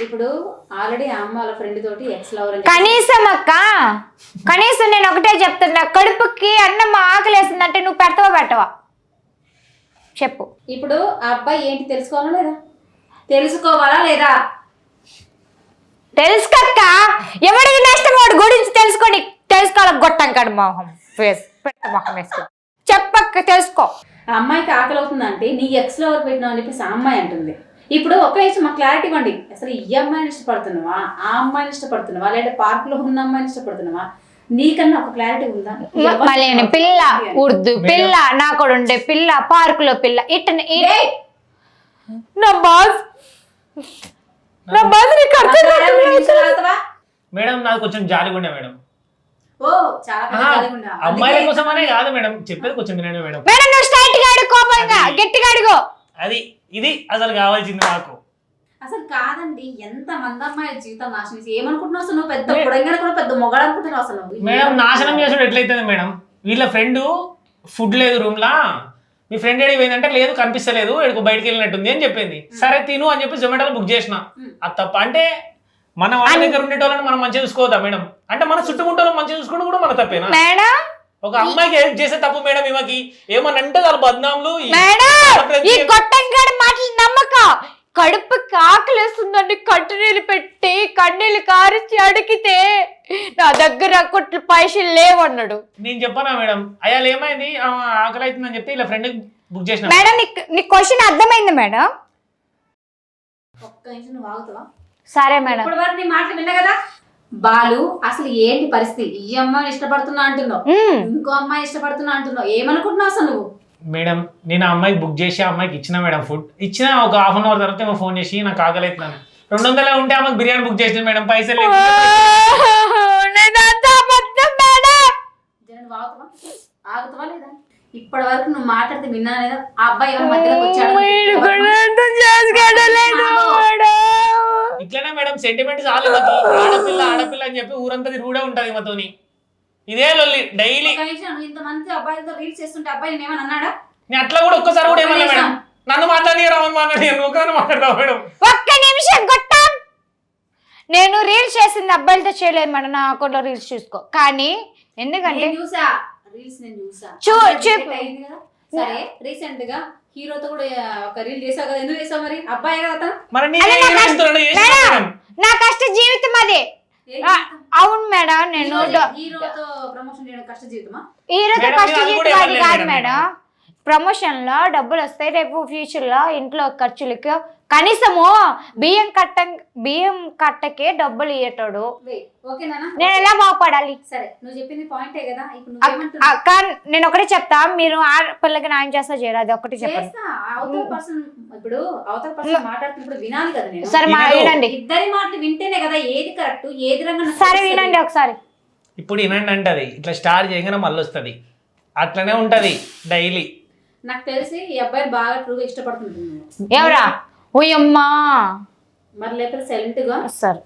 ఇప్పుడు ఆల్రెడీ అమ్మ వాళ్ళ ఫ్రెండ్ తోటి ఎక్స్ లవర్ అని కనీసం అక్క కనీసం నేను ఒకటే చెప్తున్నా కడుపుకి అన్నం ఆకలేసిందంటే నువ్వు పెడతావా పెట్టవా? చెప్పు. ఇప్పుడు ఆ అబ్బాయి ఏంటి తెలుసుకోవాలా లేదా? తెలుసుకోవాలా లేదా? తెలుసుకక్క ఎవడికి నష్టం వాడు గురించి తెలుసుకొని తెలుసుకోవాలి గొట్టం కాడు మొహం ఫేస్ పెట్ట మొహం వేసుకో చెప్పక్క తెలుసుకో. ఆ అమ్మాయికి ఆకలి అవుతుందంటే నీ ఎక్స్ లవర్ పెట్టినావు అని చెప్పేసి ఆ అమ్మాయి అంటుంది. ఇప్పుడు ఒక నిమిషం మాకు క్లారిటీ ఇవ్వండి. అసలు ఈ అమ్మాయిని ఇష్టపడుతున్నావా? ఆ అమ్మాయిని ఇష్టపడుతున్నావా? లేదా పార్క్లో ఉన్న అమ్మాయిని ఇష్టపడుతున్నావా? నీకన్నా ఒక క్లారిటీ ఉందా? మళ్ళీ పిల్ల? ఉర్దు పిల్ల నాకు ఉండే పిల్ల పార్కులో పిల్ల ఇట్ట ఏయ్! నా బాస్! నా బాస్ నీకు అర్థం? మేడం నాది కొంచెం జాలిగుండే మేడం. ఓ చాలా. అమ్మాయిల అందుకే- కోసం అనే కాదు మేడం. చెప్పేది కొంచెం వినండి మేడం. మేడం నువ్వు స్ట్రైట్గా అడుగు కోపంగా అది- గట్టిగా అడుగు అది ఇది అసలు కావాల్సింది నాకు అసలు కాదండి ఎంత మంది అమ్మాయిల జీవితం నాశనం చేసి ఏమనుకుంటున్నావు అసలు? నువ్వు పెద్ద పొడంగా కూడా పెద్ద మొగడు అనుకుంటున్నావు అసలు. మేడం నాశనం చేసుడు ఎట్లయితుంది మేడం? వీళ్ళ ఫ్రెండ్ ఫుడ్ లేదు రూమ్ లా. మీ ఫ్రెండ్ ఏడికి పోయిందంటే లేదు కనిపిస్తలేదు ఎడుకు బయటికి వెళ్ళినట్టుంది అని చెప్పింది. సరే తిను అని చెప్పి జొమాటోలో బుక్ చేసిన. అది తప్ప అంటే మన వాళ్ళ దగ్గర ఉండేటోళ్ళని మనం మంచిగా చూసుకోవద్దా మేడం? అంటే మన చుట్టుముట్టలో మంచిగా చూసుకోవడం కూడా మన తప్పేనా? మేడం ఒక అమ్మాయికి హెల్ప్ చేసే తప్పు మేడం ఈమెకి? ఏమన్నా అంటే వాళ్ళు బద్నాములు ఈ- మేడం ఈ ప్రతి- గొట్టంగాడి మాటలు నమ్మక. కడుపు ఆకలేస్తుందండి కంటినీళ్ళు పెట్టి కన్నీళ్ళు కారించి అడిగితే నా దగ్గర కొట్లు పైసలు లేవన్నాడు. నేను చెప్పనా మేడం? అయ్యాలు ఏమైంది? ఆకలి అవుతుందని చెప్తే ఇలా ఫ్రెండ్ బుక్ చేసిన. మేడం నీ క్వశ్చన్ అర్థమైంది మేడం? ఒక్క నిమిషం సరే మేడం. వరకు నీ మాటలు విన్నా కదా? బాలు అసలు ఏంటి పరిస్థితి? ఈ అమ్మాయిని ఇష్టపడుతున్నా అంటున్నావు. ఇంకో అమ్మాయి ఇష్టపడుతున్నా అంటున్నావు. ఏమనుకుంటున్నావు అసలు నువ్వు? మేడం నేను ఆ అమ్మాయికి బుక్ చేసి ఆ అమ్మాయికి ఇచ్చిన మేడం ఫుడ్ ఇచ్చిన ఒక హాఫ్ అన్ అవర్ తర్వాత ఏమో ఫోన్ చేసి నాకు అవుతున్నాను రెండు వందలే ఉంటే ఆమెకు బిర్యానీ బుక్ చేసింది మేడం పైసలు ఆగుతావా లేదా? ఇప్పటి వరకు నువ్వు మాట్లాడితే విన్నా లేదా? ఆ అబ్బాయి ఎవరి మధ్యలోకి వచ్చాడు. ఇట్లనే మేడం సెంటిమెంట్ చాలు ఆడపిల్ల ఆడపిల్ల అని చెప్పి ఊరంతా తిరుగుడే ఉంటది మాతోని ఇదే లొల్లి డైలీ. నువ్వు ఇంతమంది అబ్బాయిలతో రీల్స్ చేస్తుంటే అబ్బాయి ఏమని అన్నాడా? నేను అట్లా కూడా ఒక్కసారి కూడా ఏమన్నా మేడం. నన్ను మాట్లాడి రామని మాట్లాడి నువ్వు మాట్లాడతావు మేడం? ఒక్క నిమిషం కొట్టాం నేను రీల్స్ చేసింది అబ్బాయిలతో చేయలేదు మేడం నా అకౌంట్లో రీల్స్ చూసుకో. కానీ ఎందుకంటే చూసా? రీల్స్ నేను చూసా. చూ- సరే రీసెంట్గా హీరోతో కూడా ఒక రీల్ చేసావు కదా. ఎందుకు చేసావు మరి? అబ్బాయి కదా మరి నా కష్ట- జీవితం అది? అవును మేడం నేను హీరోతో ప్రమోషన్ చేయడం కష్ట జీవితమా? హీరోతో కష్ట జీవితం అది కాదు మేడం. మేడం. ప్రమోషన్లో డబ్బులు వస్తాయి రేపు ఫ్యూచర్లో ఇంట్లో ఖర్చులకి కనీసము బియ్యం కట్ట బియ్యం కట్టకే డబ్బులు ఇయ్యటాడు. నేను ఎలా బాగుపడాలి? సరే నువ్వు చెప్పింది పాయింటే కదా ఇప్పుడు అక్- నువ్వేమంటున్నావు అక్క నేను ఒకటే చెప్తా మీరు ఆడపిల్లకి న్యాయం చేస్తా చేయరు? అది ఒకటి చెప్పండి. చేస్తా అవతల పర్సన్ ఇప్పుడు అవతల పర్సన్ మాట్లాడుతున్నప్పుడు వినాలి కదా నేను. సరే. వినండి. ఇద్దరి మాటలు వింటేనే కదా ఏది కరెక్ట్ ఏది రంగా సరే. వినండి ఒకసారి. ఇప్పుడు వినండి అంటది ఇట్లా స్టార్ట్ చేయగానే మళ్ళీ వస్తుంది. అట్లనే ఉంటది డైలీ. నాకు తెలిసి ఈ అబ్బాయి బాగా ట్రూగా ఇష్టపడుతుంది ఎవరా? ఓయమ్మా. మరి లేకపోతే సైలెంట్గా? సరే.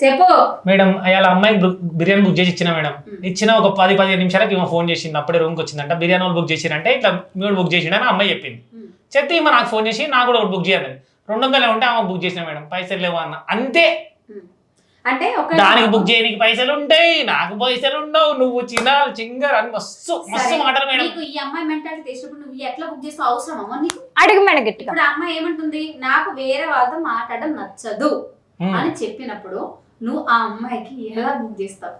చెప్పు. మేడం అయ్యాల అమ్మాయి బిర్యానీ బుక్ చేసి ఇచ్చిన మేడం. ఇచ్చిన ఒక పది పదిహేను నిమిషాలకి ఈమె ఫోన్ చేసింది. అప్పుడే రూమ్కి వచ్చిందంట. బిర్యానీ వాళ్ళు బుక్ చేసిరంటే ఇట్లా మీరు బుక్ చేసిండని అమ్మాయి చెప్పింది. చెప్తే ఈమె నాకు ఫోన్ చేసి నాకు కూడా ఒకటి బుక్ చేయాలి. రెండు వందలు ఉంటే ఆమె బుక్ చేసిన మేడం. పైసలు లేవు అన్న. అంతే. అంటే ఒక దానికి బుక్ చేయడానికి పైసలు ఉంటాయి నాకు పైసలు ఉండవు నువ్వు చిన్న చింగర్ అని మస్తు మస్తు మాటలు మేడం. నీకు ఈ అమ్మాయి మెంటాలిటీ తెలిసినప్పుడు నువ్వు ఎట్లా బుక్ చేస్తావు అవసరం అమ్మ నీకు? అడుగు మేడం గట్టిగా. ఇప్పుడు ఆ అమ్మాయి ఏమంటుంది? నాకు వేరే వాళ్ళతో మాట్లాడడం నచ్చదు. అని చెప్పినప్పుడు నువ్వు ఆ అమ్మాయికి ఎలా బుక్ చేస్తావు?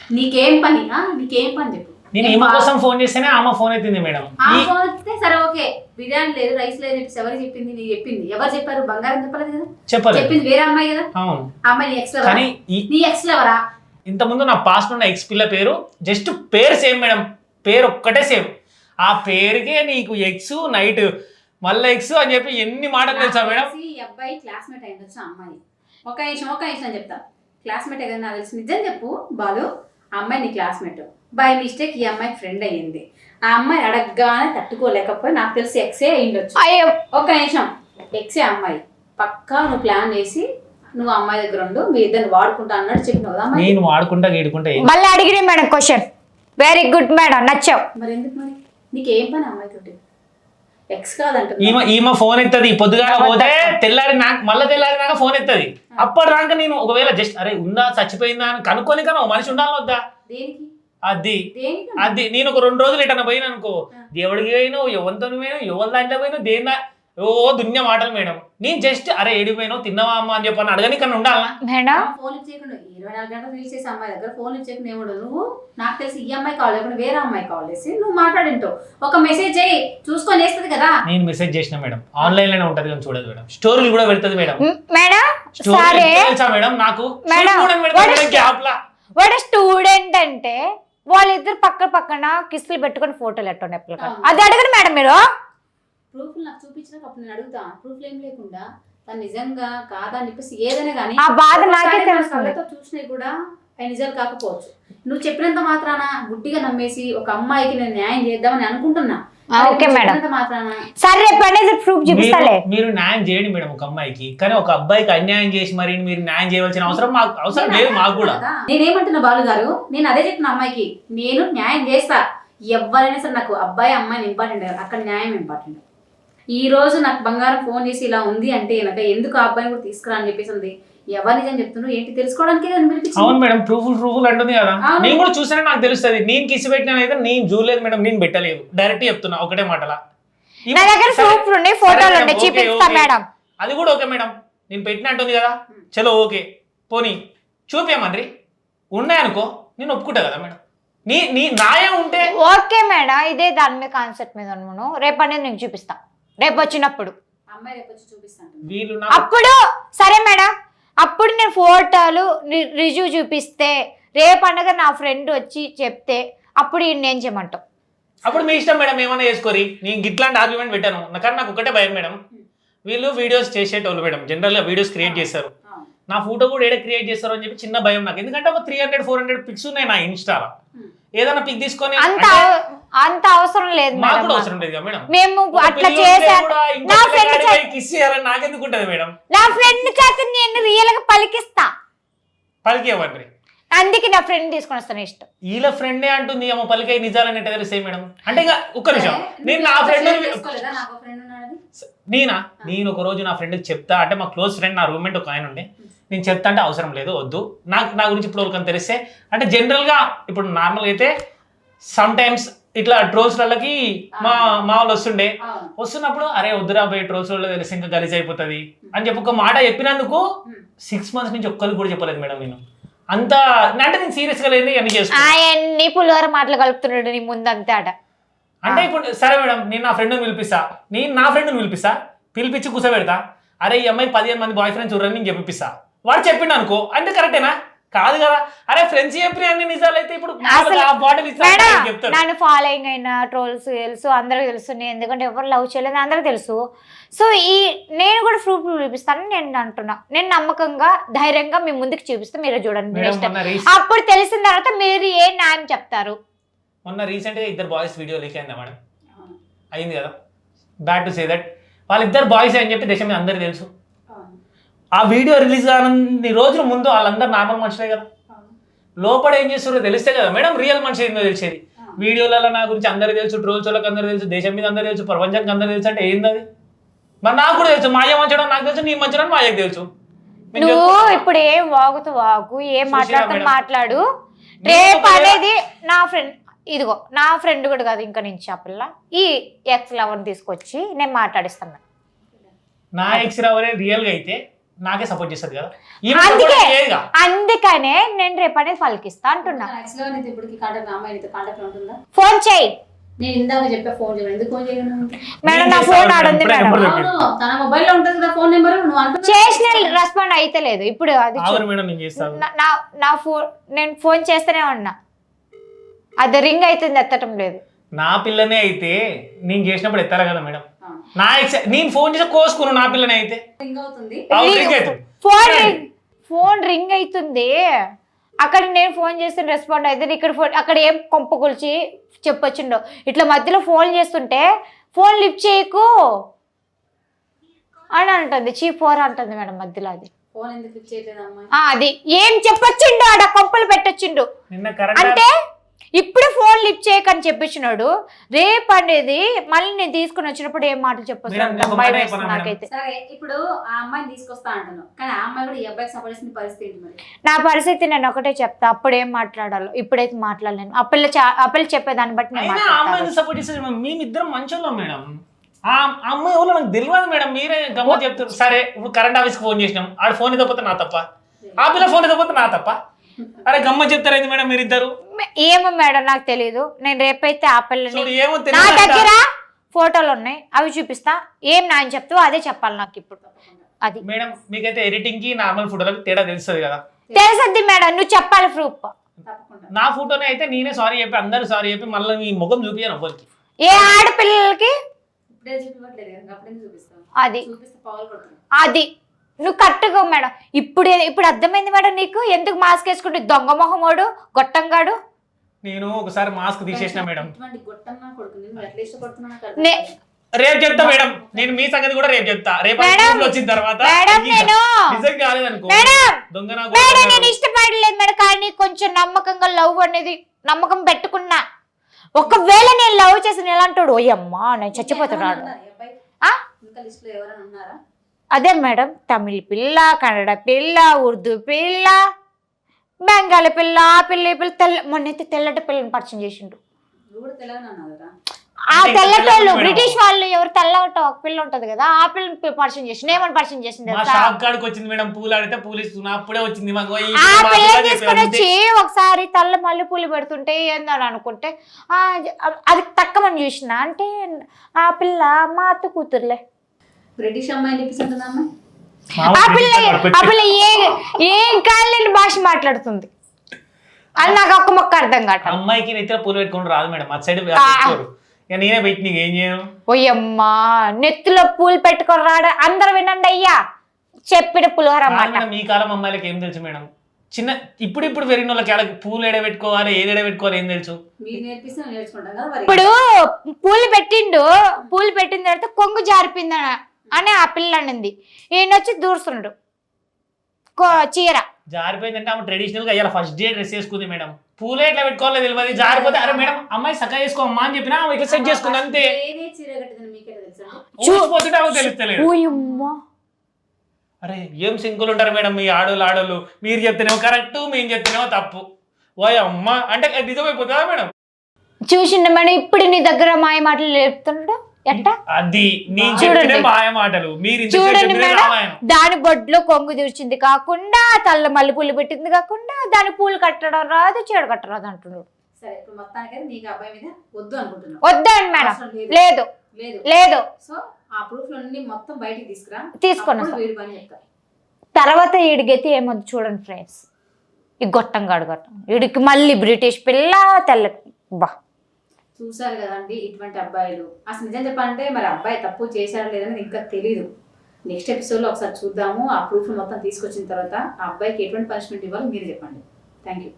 నీకేం పని? నీకేం పని చెప్పు. నేను ఈమె కోసం ఫోన్ చేస్తేనే ఆమె ఫోన్ ఎత్తింది మేడం. ఫోన్ వస్తే సరే ఓకే. బిర్యానీ లేదు రైస్ లేదు చెప్పి ఎవరు చెప్పింది? నీకు చెప్పింది. ఎవరు చెప్పారు? బంగారం చెప్పలేదు కదా? చెప్పలేదు. చెప్పింది వేరే అమ్మాయి కదా? అవును. అమ్మాయి నీ ఎక్స్ లవరా కానీ నీ ఎక్స్ లవరా ఇంతకుముందు నా పాస్ట్ ఉన్న ఎక్స్ పిల్ల పేరు జస్ట్ పేరు సేమ్ మేడం. పేరు ఒక్కటే సేమ్ ఆ పేరుకే నీకు ఎక్స్ నైట్ మళ్ళీ ఎక్స్ అని చెప్పి ఎన్ని మాటలు తెలుసా మేడం? అబ్బాయి క్లాస్మేట్ అయి ఉండొచ్చు ఆ అమ్మాయి? ఒక నిమిషం ఒక అని చెప్తా. క్లాస్మేట్ కదా నాకు తెలిసి. నిజం చెప్పు బాలు. ఆ అమ్మాయి నీ క్లాస్మేట్ బై మిస్టేక్ ఈ అమ్మాయి ఫ్రెండ్ అయ్యింది. ఆ అమ్మాయి అడగగానే తట్టుకోలేకపోయి నాకు తెలిసి ఎక్సే అయ్యిండొచ్చు. అయ్యో! ఒక నిమిషం. ఎక్సే అమ్మాయి. పక్కా నువ్వు ప్లాన్ చేసి నువ్వు అమ్మాయి దగ్గర ఉండు మీ ఇద్దరిని వాడుకుంటా అన్నట్టు చెప్పినావు అమ్మాయి. నేను వాడుకుంటా గీడుకుంటా ఏం- మళ్ళీ అడిగిన madam question very good madam నచ్చావు. మరి ఎందుకు మరి? నీకేం పని అమ్మాయితోటి? ఎక్స్ ఈమె ఈమె ఫోన్ ఎత్తది. పొద్దుగాల పోతే తెల్లారి నాకు మళ్ళీ తెల్లారి నాకు ఫోన్ ఎత్తది అప్పటిదాకా నేను ఒకవేళ జస్ట్ అరే ఉందా చచ్చిపోయిందా అని కనుక్కొని కానీ ఒక మనిషి ఉండాలి వద్దా? దేనికి? అది. దేనికి అది. నేను ఒక రెండు రోజులు ఎటన్నా పోయినా అనుకో. దేవుడికి పోయినావు ఎవరితో పోయినావు ఎవరి దాంట్లో పోయినావు దేని దా- ఓ దున్య మాటలు మేడం. నేను జస్ట్ అరే ఏడిపోయినావు తిన్నావా అమ్మ? అని చెప్పని. అడగని కన్నా ఉండాలా? మేడం? ఫోన్ ఇచ్చేయకుండా ఇరవై నాలుగు గంటలు రీల్స్ చేసి అమ్మాయి దగ్గర ఫోన్ ఇచ్చేయకుండా ఏముండదు? నువ్వు నాకు తెలిసి ఈ అమ్మాయి కాల్ లేకుండా వేరే అమ్మాయి కాల్ చేసి నువ్వు మాట్లాడింటావు. ఒక మెసేజ్ చేయి చూసుకొని వేస్తుంది కదా. నేను మెసేజ్ చేసిన మేడం. ఆన్లైన్లోనే ఉంటది కానీ చూడదు మేడం. స్టోరీలు కూడా పెడుతుంది మేడం. మేడం సరే. తెలుసా మేడం? నాకు మేడం, గ్యాప్ లా వాడు స్టూడెంట్ అంటే వాళ్ళిద్దరు పక్క పక్కన కిస్సులు పెట్టుకొని ఫోటోలు ఎట్టండి ఎప్పుడు అది అడగండి మేడం మీరు. ప్రూఫ్ నాకు చూపించినాక అప్పుడు నేను అడుగుతా ప్రూఫ్ ఏం లేకుండా తను నిజంగా కాదా అని చెప్పేసి ఏదైనా కానీ ఆ బాధ నాకే తెలుస్తుంది. చూసినవి కూడా అవి నిజాలు కాకపోవచ్చు నువ్వు చెప్పినంత మాత్రాన గుడ్డిగా నమ్మేసి ఒక అమ్మాయికి నేను న్యాయం చేద్దామని అనుకుంటున్నా ఓకే మేడం. సరే రేపు అనేది ప్రూఫ్ చూపిస్తాలే మీరు- న్యాయం చేయండి మేడం ఒక అమ్మాయికి కానీ ఒక అబ్బాయికి అన్యాయం చేసి మరి మీరు న్యాయం చేయవలసిన అవసరం మాకు అవసరం లేదు మాకు కూడా. నేనేమంటున్నా బాలు గారు నేను అదే చెప్పిన అమ్మాయికి నేను న్యాయం చేస్తా ఎవరైనా సరే నాకు అబ్బాయి అమ్మాయిని ఇంపార్టెంట్ అక్కడ న్యాయం ఇంపార్టెంట్ ఈ రోజు నాకు బంగారం ఫోన్ చేసి ఇలా ఉంది అంటే కనుక ఎందుకు ఆ అబ్బాయిని కూడా తీసుకురా అని చెప్పేసి ఉంది. ఎవరు నిజం చెప్తున్నారు? ఏంటి? తెలుసుకోవడానికి అవును మేడం ప్రూఫుల్ ప్రూఫుల్ అంటుంది కదా. నేను కూడా చూసానే నాకు తెలుస్తుంది. నేను కిసి పెట్టిన అయితే నేను చూడలేదు మేడం నేను పెట్టలేదు. డైరెక్ట్ చెప్తున్నా ఒకటే మాటలా. నా దగ్గర సరే, ప్రూఫ్ ఉన్నాయి ఫోటోలు ఉన్నాయి చూపిస్తా. మేడం. అది కూడా ఓకే మేడం. నేను పెట్టినట్టుంది కదా. చలో ఓకే. పోనీ. చూపించమండ్రి ఉన్నాయనుకో నేను ఒప్పుకుంటా కదా మేడం. నీ నీ నాయం ఉంటే ఓకే మేడం ఇదే దాని మీద కాన్సెప్ట్ మీద ఉన్నాను. రేపు అనేది నీకు చూపిస్తా. రేపు వచ్చినప్పుడు అప్పుడు సరే మేడం అప్పుడు నేను ఫోటోలు రిజ్యూ చూపిస్తే రేపు అనగా నా ఫ్రెండ్ వచ్చి చెప్తే అప్పుడు ఈయన్ని ఏం చేయమంటావు? అప్పుడు మీ ఇష్టం మేడం ఏమైనా చేసుకోరి. నేను ఇట్లాంటి ఆర్గ్యుమెంట్ పెట్టాను. కానీ నాకు ఒకటే భయం మేడం. వీళ్ళు వీడియోస్ చేసేటోళ్ళు మేడం. జనరల్గా వీడియోస్ క్రియేట్ చేస్తారు. నా ఫోటో కూడా ఏడ క్రియేట్ చేస్తారు అని చెప్పి చిన్న భయం నాకు. ఎందుకంటే ఒక three hundred four hundred pics ఉన్నాయి నా ఇన్స్టాలో. ఏదైనా పిక్ తీసుకొని అంత అంటే అంత అవసరం లేదు మాకు కూడా అవసరం లేదు మేడం. మేము అట్లా ఇంకో నా ఫ్రెండ్ kiss చేయాలని నాకెందుకు ఉంటుంది మేడం? నా ఫ్రెండ్ చేత నేను రియల్గా పలికిస్తా. పలికి ఇవ్వండి అందుకే నా ఫ్రెండ్ తీసుకొని వస్తాను ఇష్టం. వీళ్ళ ఫ్రెండే అంటుంది ఏమో పలికే నిజాలని ఎట్ట తెలిసే మేడం? అంటే ఇక ఒక్క నిమిషం. నేను నా ఫ్రెండ్ నేనా? నేను ఒక రోజు నా ఫ్రెండ్కి చెప్తా. అంటే మా క్లోజ్ ఫ్రెండ్ నా రూమ్మేట్ ఒక ఆయన ఉండే. నేను చెప్తా అంటే అవసరం లేదు వద్దు. నాకు నా గురించి ఇప్పుడు వాళ్ళకి తెలిస్తే అంటే జనరల్గా ఇప్పుడు నార్మల్గా అయితే సమ్ టైమ్స్ ఇట్లా ట్రోల్స్లకి మా మా వాళ్ళు వస్తుండే. వస్తున్నప్పుడు అరే వద్దురా పోయి ట్రోల్స్ వాళ్ళు తెలిసి ఇంకా గలీజ్ అయిపోతుంది. అని చెప్పి ఒక మాట చెప్పినందుకు. సిక్స్ మంత్స్ నుంచి ఒక్కరికి కూడా చెప్పలేదు మేడం నేను. అంత అంటే నేను సీరియస్గా లేదు అన్ని ఆయన్ని పులిహోర మాటలు కలుపుతున్నాడు నీ ముందు అంతే అట అంటే ఇప్పుడు సరే మేడం నేను నా ఫ్రెండ్ని పిలిపిస్తా. నేను నా ఫ్రెండ్ని పిలిపిస్తా. పిలిపించి కూర్చోబెడతా అరే ఈ అమ్మాయి పదిహేను మంది బాయ్ ఫ్రెండ్స్ చూడని నేను చెప్పిస్తా. వాడు చెప్పిండు అనుకో. అంటే కరెక్టేనా? కాదు కదా. అరే ఫ్రెండ్స్ చెప్పిన అన్ని నిజాలు అయితే ఇప్పుడు బాటిల్ చెప్తారు నన్ను ఫాలోయింగ్ అయిన ట్రోల్స్ తెలుసు అందరికి తెలుసు నేను ఎందుకంటే ఎవరు లవ్ చేయలేదు అందరికి తెలుసు. సో ఈ నేను కూడా ప్రూఫ్ చూపిస్తాను నేను అంటున్నా. నేను నమ్మకంగా ధైర్యంగా మీ ముందుకు చూపిస్తే మీరు చూడండి అప్పుడు తెలిసిన తర్వాత మీరు ఏ న్యాయం చెప్తారు? మొన్న రీసెంట్గా ఇద్దరు బాయ్స్ వీడియో లీక్ అయిందా మేడం? అయింది కదా. బ్యాడ్ టు సే దట్ వాళ్ళిద్దరు బాయ్స్ అని చెప్పి దేశం మీద అందరికీ తెలుసు. ఆ వీడియో రిలీజ్ కాని రోజుల ముందు వాళ్ళందరూ నార్మల్ మనుషులే కదా. లోపల ఏం చేస్తారో తెలిస్తే కదా. మేడం రియల్ మనిషి ఏందో తెలిసేది. వీడియోలలో నా గురించి అందరికీ తెలుసు ట్రోల్స్ వాళ్ళకి అందరూ తెలుసు దేశం మీద అందరూ తెలుసు ప్రపంచానికి అందరూ తెలుసు అంటే ఏంది అది మరి నాకు కూడా తెలుసు. మాయ మంచడం నాకు తెలుసు నీ మంచడం మాయకు తెలుసు. నువ్వు. ఇప్పుడు ఏం వాగుతూ వాగు ఏం మాట్లాడుతూ. మాట్లాడు. రేపు అనేది నా ఫ్రెండ్ ఇదిగో నా ఫ్రెండ్ కూడా కాదు ఇంకా నుంచి ఆ పిల్ల ఈ ఎక్స్ లవర్ తీసుకొచ్చి నేను మాట్లాడిస్తాను. నా ఎక్స్ రియల్గా అయితే నాకే సపోర్ట్ చేస్తుంది కదా. అందుకే. అందుకనే నేను రేపు అనేది పలికిస్తా అంటున్నా. ఫోన్ చేయి. నేను ఇందాక చెప్పా ఫోన్ చేయను. ఎందుకు ఫోన్ చేయను? మేడం నేను నా చేస్తాను ఫోన్ మేడం, ఆడుంది ఇప్పుడే మేడం. నెంబర్ చెప్పండి. అవును తన మొబైల్లో ఉంటుంది కదా ఫోన్ నెంబర్ నువ్వు అంటున్నావు. చేసిన రెస్పాండ్ అయితే లేదు ఇప్పుడు అది చూ- ఆగురు మేడం నేను చేస్తాను నా- ఫోన్ నేను ఫోన్ చేస్తూనే ఉన్నా. అది రింగ్ అవుతుంది ఎత్తటం లేదు. నా పిల్లనే అయితే నేను చేసినప్పుడు ఎత్తారా కదా మేడం. నా ఎక్స్ నేను ఫోన్ చేసి కోసుకున్నాను నా పిల్లనే అయితే. Phone ring. ఫోన్ రింగ్ అవుతుంది. అక్కడ నేను ఫోన్ చేస్తే రెస్పాండ్ అవుతుంది ఇక్కడ ఫోన్ అక్కడ ఏం కొంప కొలిచి చెప్పొచ్చిండో. ఇట్లా మధ్యలో ఫోన్ చేస్తుంటే ఫోన్ లిఫ్ట్ చేయకు అని అంటుంది. చీ ఫోర్ అంటుంది మేడం మధ్యలో అది. ఫోన్ ఎందుకు లిఫ్ట్ చేయలేదు అమ్మాయి ఆ, అది. ఏం చెప్పొచ్చిండు ఆడ కొంపలు పెట్టొచ్చిండు. నిన్న కరెంట్ అంటే ఇప్పుడు ఫోన్ లిఫ్ట్ చేయకని చెప్పించినాడు రేపు అనేది మళ్ళీ నేను తీసుకుని వచ్చినప్పుడు ఏం మాటలు మేడం? నాకైతే. సరే ఇప్పుడు ఆ అమ్మాయిని తీసుకొస్తా అంటున్నావు. కానీ ఆ అమ్మాయి కూడా ఈ అబ్బాయికి సపోర్ట్ చేసిన పరిస్థితి ఏంటి మరి? నా పరిస్థితి నేను ఒకటే చెప్తా. అప్పుడు ఏం మాట్లాడాలో? ఇప్పుడైతే మాట్లాడలేను. ఆ పిల్ల చెప్పేదాన్ని బట్టి నేను అయినా ఆ అమ్మాయిని మాట్లాడతాను సపోర్ట్ చేసేది మేమిద్దరం మంచోళ్ళం మేడం. ఆ ఆ అమ్మాయి ఎవరో నాకు తెలియదు మేడం మీరే గమ్మ చెప్తారు. సరే ఇప్పుడు కరెంట్ ఆఫీస్కి ఫోన్ చేసినాం. ఆడ ఫోన్ ఇవ్వకపోతే నా తప్ప. ఆ పిల్ల ఫోన్ ఇవ్వకపోతే నా తప్ప. అరే గమ్మ చెప్తారేంది మేడం మీరిద్దరు? ఏమో మేడం నాకు తెలియదు నేను రేపైతే ఆ పిల్లని ఏమో నా దగ్గర ఫోటోలు ఉన్నాయి. అవి చూపిస్తా. ఏం నా చెప్తూ అదే చెప్పాలి నాకు ఇప్పుడు. అది. మేడం మీకైతే ఎడిటింగ్కి నార్మల్ ఫోటోలకు తేడా తెలుస్తుంది కదా. తెలుసద్ది మేడం నువ్వు చెప్పాలి ప్రూఫ్. తప్పకుండా. నా ఫోటోనే అయితే నేనే సారీ చెప్పి అందరూ సారీ చెప్పి మళ్ళీ మీ ముఖం చూపించాను ఎవ్వరికి ఏ ఆడపిల్లలకి? అది. చూపిస్తే పవర్ కొడుతుంది అది. నువ్వు కట్టుకో మేడం. ఇప్పుడు ఇప్పుడు అర్థమైంది మేడం నీకు? ఎందుకు మాస్క్ వేసుకుంటే దొంగ మొహమోడు గొట్టంగాడు? నేను ఒకసారి మాస్క్ తీసేసిన మేడం. నే-. రేపు చెప్తా మేడం. నేను మీ సంగతి కూడా రేపు చెప్తా. రేపు ఆ మేడం, ఫోన్లు వచ్చిన తర్వాత మేడం ఇంకా నేను నిజం కాలేదనుకో. మేడం దొంగ నా మేడం కొడుకు నేను ఇష్టపడలేదు మేడం కానీ కొంచెం నమ్మకంగా లవ్ అనేది నమ్మకం పెట్టుకున్నా. ఒకవేళ నేను లవ్ చేసిన ఎలా అంటాడు ఓయమ్మా నేను చచ్చిపోతున్నాడు? ఆ? ఇంకా లిస్ట్లో ఎవరైనా ఉన్నారా? అదే మేడం తమిళ పిల్ల కన్నడ పిల్ల ఉర్దూ పిల్ల బెంగాలీ పిల్ల ఆ పిల్ల పిల్ల తెల్ల మొన్నైతే తెల్లటి పిల్లని పరిచయం చేసిండు ఆ తెల్లటి మేడం. బ్రిటిష్ వాళ్ళు ఎవరు తెల్ల ఒక పిల్ల ఉంటది కదా ఆ పిల్లని పరిచయం చేసిండు ఏమని పరిచయం చేసింది మా తెలుసా? షాప్ కాడికి వచ్చింది మేడం పూలు ఆడితే పూలు ఇస్తున్నా అప్పుడే వచ్చింది మాకు. ఈ ఆ మా పిల్లని పిల్ల తీసుకొని వచ్చి ఒకసారి తల్ల మల్లె పూలు పెడుతుంటే ఏందని అనుకుంటే ఆ, అది తక్కమని చూసిన అంటే ఆ పిల్ల మా అత్త కూతురులే. బ్రిటిష్ అమ్మాయి అమ్మాయి? మా ఆ ఊరు పిల్ల పట్టుకొచ్చి- ఆ పిల్ల ఏ ఏం కాలేని భాష మాట్లాడుతుంది. అది నాకు ఒక్క మొక్క అర్థం కావట్లేదు. అమ్మాయికి నెత్తిన పూలు పెట్టుకుని రాదు మేడం. అటు సైడ్ ఇక నేనే పెట్టి నీకు ఏం చేయను ఓయమ్మా నెత్తిలో పూలు పెట్టుకొని రాడ? అందరు వినండి అయ్యా. చెప్పిన పులిహోర కాదు అన్నమాట. మేడం, మీ కాలం అమ్మాయిలకి ఏం తెలుసు మేడం? చిన్న ఇప్పుడు ఇప్పుడు పెరిగిన వాళ్ళకి పూలు ఎడ పెట్టుకోవాలి ఏది ఎడ పెట్టుకోవాలి ఏం తెలుసు? మీరు నేర్పిస్తే మేము నేర్చుకుంటాం కదా మరి. ఇప్పుడు పూలు పెట్టిండు పూలు పెట్టిన తర్వాత కొంగు జారిపోయింది అని ఆ పిల్ల అనింది ఈయన వచ్చి కో- చీర. జారిపోయిందంటే ఆమె ట్రెడిషనల్గా ఇలా ఫస్ట్ డే డ్రెస్ వేసుకుంది మేడం. పూలే పెట్టుకోవాలి తెలియదు జారిపోతే అరే మేడం అమ్మాయి సక్క అని చెప్పినా ఇట్లా సెట్ చేసుకుంది అంతే. ఆమె తెలుస్తలేదు అరే ఏం సింకులు ఉంటారు మేడం మీ ఆడోళ్ళు ఆడోళ్ళు? మీరు చెప్తేనేమో కరెక్ట్ మేము చెప్తేనేమో తప్పు. ఓయ్ అమ్మ అంటే నిజమైపోతుందా మేడం? చూసిండ మేడం ఇప్పుడు నీ దగ్గర మాయ మాటలు చెప్తున్నాడు అది నేను చూడండి. చెప్తే మాయ మాటలు. మీరు ఇంత చూడండి మేడం రామాయణం. దాని బొడ్లో కొంగు తీర్చింది కాకుండా తల్ల మల్లె పూలు పెట్టింది కాకుండా దాని పూలు కట్టడం రాదు చీడ కట్టరాదు అంటున్నాడు. సరే ఇప్పుడు మొత్తానికైతే నీకు ఆ అబ్బాయి మీద వద్దు అనుకుంటున్నావు. వద్దండి మేడం. లేదు. లేదు. సో ఆ ప్రూఫ్ అన్ని మొత్తం బయటికి తీసుకురా. తీసుకొని అప్పుడు వస్తా. వీడి తర్వాత ఈడిగైతే ఏమొద్దు చూడండి ఫ్రెండ్స్. ఈ గొట్టం గాడు గొట్టం. వీడికి మళ్ళీ బ్రిటిష్ పిల్ల తెల్ల బా. చూశారు కదండి ఇటువంటి అబ్బాయిలు. అసలు నిజం చెప్పాలంటే మరి అబ్బాయి తప్పు చేశారా లేదని ఇంకా తెలియదు నెక్స్ట్ ఎపిసోడ్లో ఒకసారి చూద్దాము. ఆ ప్రూఫ్ మొత్తం తీసుకొచ్చిన తర్వాత ఆ అబ్బాయికి ఎటువంటి పనిష్మెంట్ ఇవ్వాలో మీరు చెప్పండి. Thank you